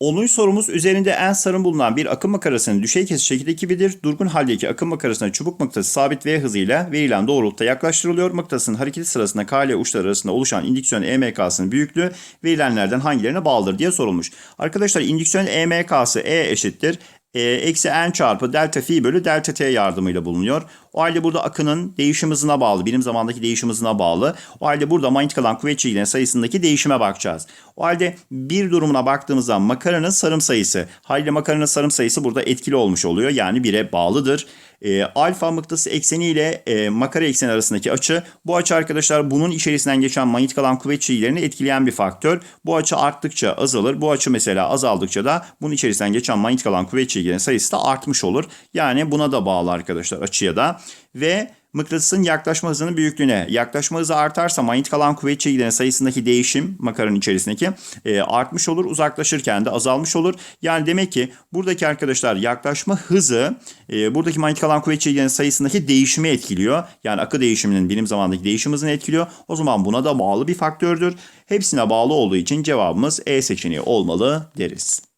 10. sorumuz üzerinde en sarım bulunan bir akım makarasının düşey kesiş şekil ekibidir. Durgun haldeki akım makarasına çubuk mıknatıs sabit V hızıyla verilen doğrultuda yaklaştırılıyor. Mıknatısın hareketi sırasında K ile uçları arasında oluşan indüksiyon EMK'sının büyüklüğü verilenlerden hangilerine bağlıdır diye sorulmuş. Arkadaşlar indüksiyon EMK'sı E eşittir. E, eksi n çarpı delta fi bölü delta t yardımıyla bulunuyor. O halde burada akının değişim hızına bağlı, birim zamandaki değişim hızına bağlı. O halde burada manyetik alan kuvvet çekilen sayısındaki değişime bakacağız. O halde bir durumuna baktığımızda makaranın sarım sayısı, haliyle makaranın sarım sayısı burada etkili olmuş oluyor. Yani 1'e bağlıdır. E, alfa mıknatıs ekseni ile e, makara ekseni arasındaki açı. Bu açı arkadaşlar bunun içerisinden geçen manyetik alan kuvvet çizgilerini etkileyen bir faktör. Bu açı arttıkça azalır. Bu açı mesela azaldıkça da bunun içerisinden geçen manyetik alan kuvvet çizgilerinin sayısı da artmış olur. Yani buna da bağlı arkadaşlar açıya da. Ve mıknatısın yaklaşma hızının büyüklüğüne. Yaklaşma hızı artarsa manyetik alan kuvvet çekilerinin sayısındaki değişim makaranın içerisindeki e, artmış olur. Uzaklaşırken de azalmış olur. Yani demek ki buradaki arkadaşlar yaklaşma hızı e, buradaki manyetik alan kuvvet çekilerinin sayısındaki değişimi etkiliyor. Yani akı değişiminin birim zamandaki değişim hızını etkiliyor. O zaman buna da bağlı bir faktördür. Hepsine bağlı olduğu için cevabımız E seçeneği olmalı deriz.